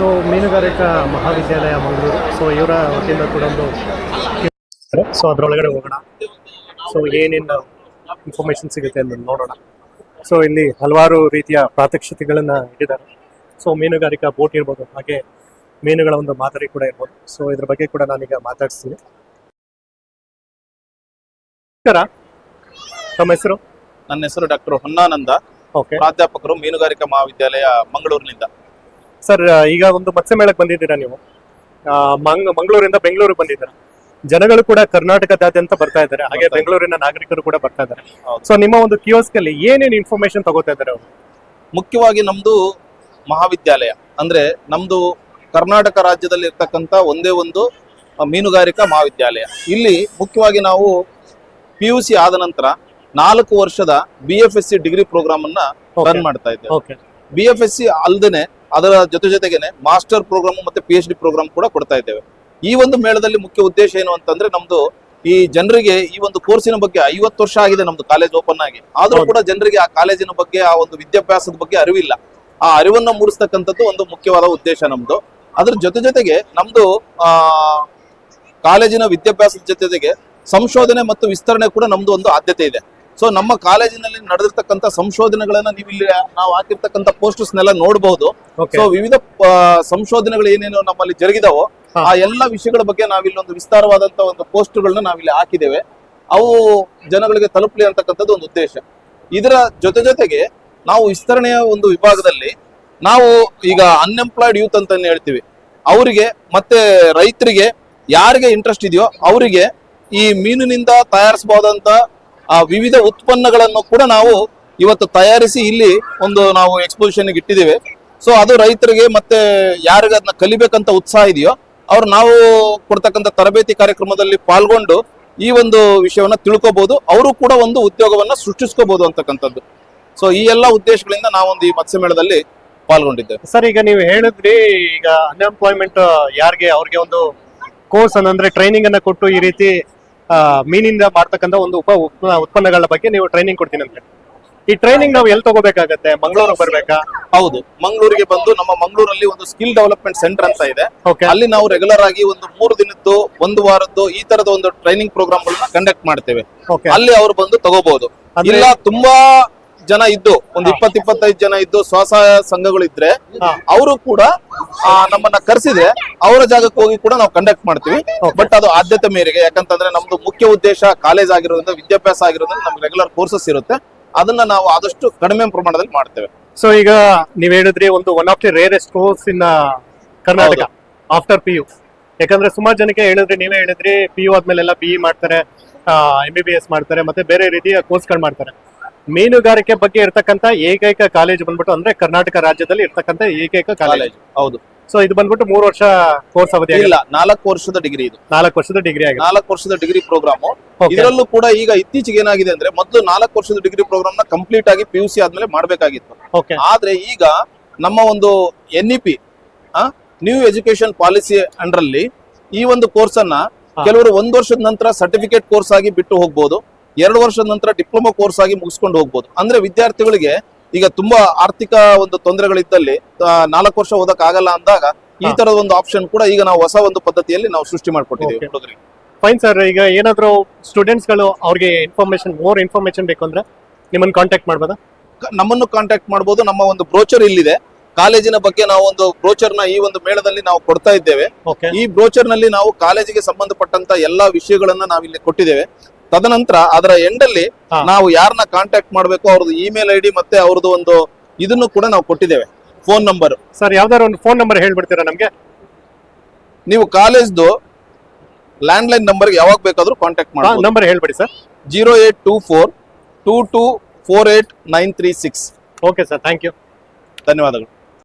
So ಮೀನುಗಾರಿಕಾ ಮಹಾವಿದ್ಯಾಲಯ Mangaluru. So ಇವರ ವತಿಯಿಂದ ಕೂಡ ಒಂದು ಸೊ ಅದರೊಳಗಡೆ ಹೋಗೋಣ. ಸೊ ಏನೇನು ಇನ್ಫಾರ್ಮೇಶನ್ ಸಿಗುತ್ತೆ ಅಂತ ನೋಡೋಣ. ಸೊ ಇಲ್ಲಿ ಹಲವಾರು ರೀತಿಯ ಪ್ರಾತ್ಯಕ್ಷತೆಗಳನ್ನು ಇಟ್ಟಿದ್ದಾರೆ. ಸೊ ಮೀನುಗಾರಿಕಾ ಬೋಟ್ ಇರ್ಬೋದು ಹಾಗೆ ಮೀನುಗಳ ಒಂದು ಮಾದರಿ ಕೂಡ ಇರ್ಬೋದು. ಸೊ ಇದ್ರ ಬಗ್ಗೆ ಕೂಡ ನಾನೀಗ ಮಾತಾಡ್ತೀನಿ. ನಮಸ್ಕಾರ. ತಮ್ಮ ಹೆಸರು? ನನ್ನ ಹೆಸರು ಡಾಕ್ಟರ್ ಹೊನ್ನಾನಂದ. ಓಕೆ. ಪ್ರಾಧ್ಯಾಪಕರು ಮೀನುಗಾರಿಕಾ ಮಹಾವಿದ್ಯಾಲಯ ಮಂಗಳೂರಿನಿಂದ. ಸರ್ ಈಗ ಒಂದು ಮತ್ಸ್ಯ ಮೇಳಕ್ಕೆ ಬಂದಿದ್ದೀರಾ ನೀವು? ಆ, ಮಂಗ್ ಮಂಗಳೂರಿಂದ ಬೆಂಗಳೂರಿಗೆ ಬಂದಿದ್ದೀರಾ? ಜನಗಳು ಕೂಡ ಕರ್ನಾಟಕದಾದ್ಯಂತ ಬರ್ತಾ ಇದ್ದಾರೆ. ಹಾಗೆ ಬೆಂಗಳೂರಿನ ನಾಗರಿಕರು ಕೂಡ ಬರ್ತಾ ಇದ್ದಾರೆ. ಸೊ ನಿಮ್ಮ ಒಂದು ಕಿಯೋಸ್ಕ್ ಅಲ್ಲಿ ಏನೇನು ಇನ್ಫಾರ್ಮೇಶನ್ ತಗೋತಾ ಇದ್ದಾರೆ ಅವರು? ಮುಖ್ಯವಾಗಿ ನಮ್ದು ಮಹಾವಿದ್ಯಾಲಯ. ಅಂದ್ರೆ ನಮ್ದು ಕರ್ನಾಟಕ ರಾಜ್ಯದಲ್ಲಿ ಇರ್ತಕ್ಕಂಥ ಒಂದೇ ಒಂದು ಮೀನುಗಾರಿಕಾ ಮಹಾವಿದ್ಯಾಲಯ. ಇಲ್ಲಿ ಮುಖ್ಯವಾಗಿ ನಾವು ಪಿ ಯು ಸಿ ಆದ ನಂತರ ನಾಲ್ಕು ವರ್ಷದ B F S C degree program ಅನ್ನ ರನ್ ಮಾಡ್ತಾ ಇದ್ದೇವೆ. ಬಿ ಎಫ್ ಎಸ್ ಸಿ ಅಲ್ಲದೆ ಅದರ ಜೊತೆ ಜೊತೆಗೇನೆ ಮಾಸ್ಟರ್ ಪ್ರೋಗ್ರಾಮ್ ಮತ್ತೆ ಪಿ ಎಚ್ ಡಿ ಪ್ರೋಗ್ರಾಮ್ ಕೂಡ ಕೊಡ್ತಾ ಇದ್ದೇವೆ. ಈ ಒಂದು ಮೇಳದಲ್ಲಿ ಮುಖ್ಯ ಉದ್ದೇಶ ಏನು ಅಂತಂದ್ರೆ ನಮ್ದು ಈ ಜನರಿಗೆ ಈ ಒಂದು ಕೋರ್ಸಿನ ಬಗ್ಗೆ ಐವತ್ತು ವರ್ಷ ಆಗಿದೆ ನಮ್ದು ಕಾಲೇಜ್ ಓಪನ್ ಆಗಿ. ಆದ್ರೂ ಕೂಡ ಜನರಿಗೆ ಆ ಕಾಲೇಜಿನ ಬಗ್ಗೆ ಆ ಒಂದು ವಿದ್ಯಾಭ್ಯಾಸದ ಬಗ್ಗೆ ಅರಿವಿಲ್ಲ. ಆ ಅರಿವನ್ನ ಮೂಡಿಸ್ತಕ್ಕಂಥದ್ದು ಒಂದು ಮುಖ್ಯವಾದ ಉದ್ದೇಶ ನಮ್ದು. ಅದ್ರ ಜೊತೆ ಜೊತೆಗೆ ನಮ್ದು ಆ ಕಾಲೇಜಿನ ವಿದ್ಯಾಭ್ಯಾಸದ ಜೊತೆ ಜೊತೆಗೆ ಸಂಶೋಧನೆ ಮತ್ತು ವಿಸ್ತರಣೆ ಕೂಡ ನಮ್ದು ಒಂದು ಆದ್ಯತೆ ಇದೆ. ಸೊ ನಮ್ಮ ಕಾಲೇಜಿನಲ್ಲಿ ನಡೆದಿರ್ತಕ್ಕಂಥ ಸಂಶೋಧನೆಗಳನ್ನ ನೀವು ಇಲ್ಲಿ ನಾವು ಹಾಕಿರ್ತಕ್ಕಂಥ ಪೋಸ್ಟರ್ಸ್ ನೆಲ್ಲ ನೋಡಬಹುದು ಸೊ ವಿವಿಧ ಸಂಶೋಧನೆಗಳು ಏನೇನು ನಮ್ಮಲ್ಲಿ ಜರುಗಿದವೋ. ಆ ಎಲ್ಲ ವಿಷಯಗಳ ಬಗ್ಗೆ ನಾವಿಲ್ಲಿ ಒಂದು ವಿಸ್ತಾರವಾದಂತ ಒಂದು ಪೋಸ್ಟರ್ಗಳನ್ನ ನಾವಿಲ್ಲಿ ಹಾಕಿದ್ದೇವೆ. ಅವು ಜನಗಳಿಗೆ ತಲುಪಲಿ ಅಂತಕ್ಕಂಥದ್ದು ಒಂದು ಉದ್ದೇಶ. ಇದರ ಜೊತೆ ಜೊತೆಗೆ ನಾವು ವಿಸ್ತರಣೆಯ ಒಂದು ವಿಭಾಗದಲ್ಲಿ ನಾವು ಈಗ ಅನ್ಎಂಪ್ಲಾಯ್ಡ್ ಯೂತ್ ಅಂತ ಹೇಳ್ತೀವಿ. ಅವರಿಗೆ ಮತ್ತೆ ರೈತರಿಗೆ ಯಾರಿಗೆ ಇಂಟ್ರೆಸ್ಟ್ ಇದೆಯೋ ಅವರಿಗೆ ಈ ಮೀನಿನಿಂದ ತಯಾರಿಸಬಹುದಂತ ಆ ವಿವಿಧ ಉತ್ಪನ್ನಗಳನ್ನು ಕೂಡ ನಾವು ಇವತ್ತು ತಯಾರಿಸಿ ಇಲ್ಲಿ ಒಂದು ನಾವು ಎಕ್ಸ್ಪೋಸಿಷನ್ ಇಟ್ಟಿದ್ದೇವೆ. ಸೊ ಅದು ರೈತರಿಗೆ ಮತ್ತೆ ಯಾರಿಗೆ ಅದನ್ನ ಕಲಿಬೇಕಂತ ಉತ್ಸಾಹ ಇದೆಯೋ, ಅವ್ರು ನಾವು ಕೊಡ್ತಕ್ಕಂಥ ತರಬೇತಿ ಕಾರ್ಯಕ್ರಮದಲ್ಲಿ ಪಾಲ್ಗೊಂಡು ಈ ಒಂದು ವಿಷಯವನ್ನ ತಿಳ್ಕೊಬಹುದು ಅವರು ಕೂಡ ಒಂದು ಉದ್ಯೋಗವನ್ನ ಸೃಷ್ಟಿಸ್ಕೋಬಹುದು ಅಂತಕ್ಕಂಥದ್ದು. ಸೊ ಈ ಎಲ್ಲ ಉದ್ದೇಶಗಳಿಂದ ನಾವೊಂದು ಈ ಮತ್ಸ್ಯ ಮೇಳದಲ್ಲಿ ಪಾಲ್ಗೊಂಡಿದ್ದೇವೆ. ಸರ್, ಈಗ ನೀವು ಹೇಳಿದ್ರಿ, ಈಗ ಅನ್ಎಂಪ್ಲಾಯ್ಮೆಂಟ್ ಯಾರಿಗೆ ಅವ್ರಿಗೆ ಒಂದು ಕೋರ್ಸ್ ಅಂದ್ರೆ ಟ್ರೈನಿಂಗ್ ಅನ್ನ ಕೊಟ್ಟು ಈ ರೀತಿ ಮೀನಿಂದ ಮಾಡ್ತಕ್ಕಂಥ ಒಂದು ಉಪ ಉತ್ಪ- ಉತ್ಪನ್ನಗಳ ಬಗ್ಗೆ ನೀವು ಟ್ರೈನಿಂಗ್ ಕೊಡ್ತೀನಿ ಅಂತ ಈ ಟ್ರೈನಿಂಗ್ ನಾವು ಎಲ್ಲಿ ತಗೋಬೇಕಾಗತ್ತೆ? ಮಂಗಳೂರಿಗೆ ಬರ್ಬೇಕಾ? ಹೌದು. ಮಂಗಳೂರಿಗೆ ಬಂದು ನಮ್ಮ ಮಂಗಳೂರಲ್ಲಿ ಒಂದು ಸ್ಕಿಲ್ ಡೆವಲಪ್ಮೆಂಟ್ ಸೆಂಟರ್ ಅಂತ ಇದೆ. ಅಲ್ಲಿ ನಾವು ರೆಗ್ಯುಲರ್ ಆಗಿ ಒಂದು ಮೂರು ದಿನದ್ದು ಒಂದು ವಾರದ್ದು ಈ ತರದ ಒಂದು ಟ್ರೈನಿಂಗ್ ಪ್ರೋಗ್ರಾಮ್ ಗಳನ್ನ ಕಂಡಕ್ಟ್ ಮಾಡ್ತೇವೆ. ಅಲ್ಲಿ ಅವರು ಬಂದು ತಗೋಬಹುದು ಇಲ್ಲ ತುಂಬಾ ಜನ ಇದ್ದು ಒಂದ್ ಇಪ್ಪತ್ ಇಪ್ಪತ್ತೈದು ಜನ ಇದ್ದು ಸ್ವಸಹಾಯ ಸಂಘಗಳು ಇದ್ರೆ ಅವರು ಕೂಡ ನಮ್ಮನ್ನ ಕರೆಸಿದ್ರೆ ಅವರ ಜಾಗಕ್ಕೆ ಹೋಗಿ ಕೂಡ ನಾವು ಕಂಡಕ್ಟ್ ಮಾಡ್ತೀವಿ. ಬಟ್ ಅದು ಆದ್ಯತೆ ಮೇರೆಗೆ ಯಾಕಂತಂದ್ರೆ ನಮ್ದು ಮುಖ್ಯ ಉದ್ದೇಶ ಕಾಲೇಜ್ ಆಗಿರೋದ್ರಿಂದ ವಿದ್ಯಾಭ್ಯಾಸ ಆಗಿರೋದ್ರಿಂದ ನಮ್ಗೆ ರೆಗ್ಯುಲರ್ ಕೋರ್ಸಸ್ ಇರುತ್ತೆ. ಅದನ್ನ ನಾವು ಆದಷ್ಟು ಕಡಿಮೆ ಪ್ರಮಾಣದಲ್ಲಿ ಮಾಡ್ತೇವೆ. ಸೊ ಈಗ ನೀವ್ ಹೇಳಿದ್ರಿ ಒಂದು one of the rarest course in Karnataka after P U ಯಾಕಂದ್ರೆ ಸುಮಾರು ಜನಕ್ಕೆ ಹೇಳಿದ್ರಿ ನೀವೇ ಹೇಳಿದ್ರಿ ಪಿ ಯು ಆದ್ಮೇಲೆಲ್ಲ ಬಿ ಇ ಮಾಡ್ತಾರೆ ಎಂ ಬಿ ಬಿ ಎಸ್ ಮಾಡ್ತಾರೆ ಮತ್ತೆ ಬೇರೆ ರೀತಿಯ ಕೋರ್ಸ್ಗಳು ಮಾಡ್ತಾರೆ. ಮೀನುಗಾರಿಕೆ ಬಗ್ಗೆ ಇರ್ತಕ್ಕಂತ ಏಕೈಕ ಕಾಲೇಜ್ ಬಂದ್ಬಿಟ್ಟು ಅಂದ್ರೆ ಕರ್ನಾಟಕ ರಾಜ್ಯದಲ್ಲಿ ಇರ್ತಕ್ಕಂತ ಏಕೈಕ ಕಾಲೇಜ್. ಹೌದು. ಸೊ ಇದು ಬಂದ್ಬಿಟ್ಟು ಮೂರು ವರ್ಷ ಕೋರ್ಸ್ ಅವಧಿ ಇಲ್ಲ ನಾಲ್ಕು ವರ್ಷದ ಡಿಗ್ರಿ ಇದು. ನಾಲ್ಕು ವರ್ಷದ ಡಿಗ್ರಿ ಆಗಿದೆ. ನಾಲ್ಕು ವರ್ಷದ ಡಿಗ್ರಿ ಪ್ರೋಗ್ರಾಮ್. ಇದರಲ್ಲೂ ಕೂಡ ಈಗ ಇತ್ತೀಚೆಗೆ ಏನಾಗಿದೆ ಅಂದ್ರೆ ಮೊದಲು ನಾಲ್ಕು ವರ್ಷದ ಡಿಗ್ರಿ ಪ್ರೋಗ್ರಾಮ್ನ ಕಂಪ್ಲೀಟ್ ಆಗಿ ಪಿ ಯು ಸಿ ಆದ್ಮೇಲೆ ಮಾಡಬೇಕಾಗಿತ್ತು. ಆದ್ರೆ ಈಗ ನಮ್ಮ ಒಂದು N E P new education policy ಅಂಡ್ರಲ್ಲಿ ಈ ಒಂದು ಕೋರ್ಸ್ ಅನ್ನ ಕೆಲವರು ಒಂದ್ ವರ್ಷದ ನಂತರ ಸರ್ಟಿಫಿಕೇಟ್ ಕೋರ್ಸ್ ಆಗಿ ಬಿಟ್ಟು ಹೋಗ್ಬೋದು. ಎರಡು ವರ್ಷದ ನಂತರ ಡಿಪ್ಲೊಮಾ ಕೋರ್ಸ್ ಆಗಿ ಮುಗಿಸ್ಕೊಂಡು ಹೋಗ್ಬೋದು. ಅಂದ್ರೆ ವಿದ್ಯಾರ್ಥಿಗಳಿಗೆ ಈಗ ತುಂಬಾ ಆರ್ಥಿಕ ಒಂದು ತೊಂದರೆಗಳಿದ್ದಲ್ಲಿ ನಾಲ್ಕು ವರ್ಷ ಓದಕ್ ಆಗಲ್ಲ ಅಂದಾಗ ಈ. ತರದ ಒಂದು ಆಪ್ಷನ್ ಕೂಡ ಈಗ ನಾವು ಹೊಸ ಒಂದು ಪದ್ಧತಿಯಲ್ಲಿ ನಾವು ಸೃಷ್ಟಿ ಮಾಡ್ಕೊಟ್ಟಿದ್ದೀವಿ. ಹುಡುಗರಿಗೆ. ಫೈನ್ ಸರ್ ಈಗ ಏನಾದರೂ ಸ್ಟೂಡೆಂಟ್ಸ್ಗಳು ಅವ್ರಿಗೆ ಇನ್ಫಾರ್ಮೇಶನ್ ಮೋರ್ ಇನ್ಫಾರ್ಮೇಶನ್ ಬೇಕು ಅಂದ್ರೆ ನಿಮ್ಮನ್ನು ಕಾಂಟ್ಯಾಕ್ಟ್ ಮಾಡ್ಬೋದಾ? ನಮ್ಮನ್ನು ಕಾಂಟ್ಯಾಕ್ಟ್ ಮಾಡಬಹುದು ನಮ್ಮ ಒಂದು ಬ್ರೋಚರ್ ಇಲ್ಲಿದೆ. ಕಾಲೇಜಿನ ಬಗ್ಗೆ ನಾವು ಒಂದು ಬ್ರೋಚರ್ನ ಈ ಒಂದು ಮೇಳದಲ್ಲಿ ನಾವು ಕೊಡ್ತಾ ಇದ್ದೇವೆ. ಈ ಬ್ರೋಚರ್ನಲ್ಲಿ ನಾವು ಕಾಲೇಜಿಗೆ ಸಂಬಂಧಪಟ್ಟಂತ ಎಲ್ಲಾ ವಿಷಯಗಳನ್ನ ನಾವಿಲ್ಲಿ ಕೊಟ್ಟಿದ್ದೇವೆ. ತದನಂತರ ಅದರ ಎಂಡಲ್ಲಿ. ನಾವು ಯಾರನ್ನ ಕಾಂಟ್ಯಾಕ್ಟ್ ಮಾಡಬೇಕು ಅವ್ರದ್ದು ಇಮೇಲ್ ಐಡಿ ಡಿ ಮತ್ತೆ ಅವ್ರದ್ದು ಒಂದು ಇದನ್ನು ಕೂಡ ನಾವು ಕೊಟ್ಟಿದ್ದೇವೆ. ಫೋನ್ ನಂಬರ್ ಸರ್ ಯಾವ್ದಾದ್ರು ಒಂದು ಫೋನ್ ನಂಬರ್ ಹೇಳ್ಬಿಡ್ತೀರಾ ನಮಗೆ? ನೀವು ಕಾಲೇಜ್ದು ಲ್ಯಾಂಡ್ಲೈನ್ ನಂಬರ್ಗೆ ಯಾವಾಗ ಬೇಕಾದ್ರೂ ಕಾಂಟ್ಯಾಕ್ಟ್ ಮಾಡಿ ನಂಬರ್ ಹೇಳ್ಬಿಡಿ sir. Zero eight two four two two four eight nine three six okay sir thank you ಧನ್ಯವಾದಗಳು.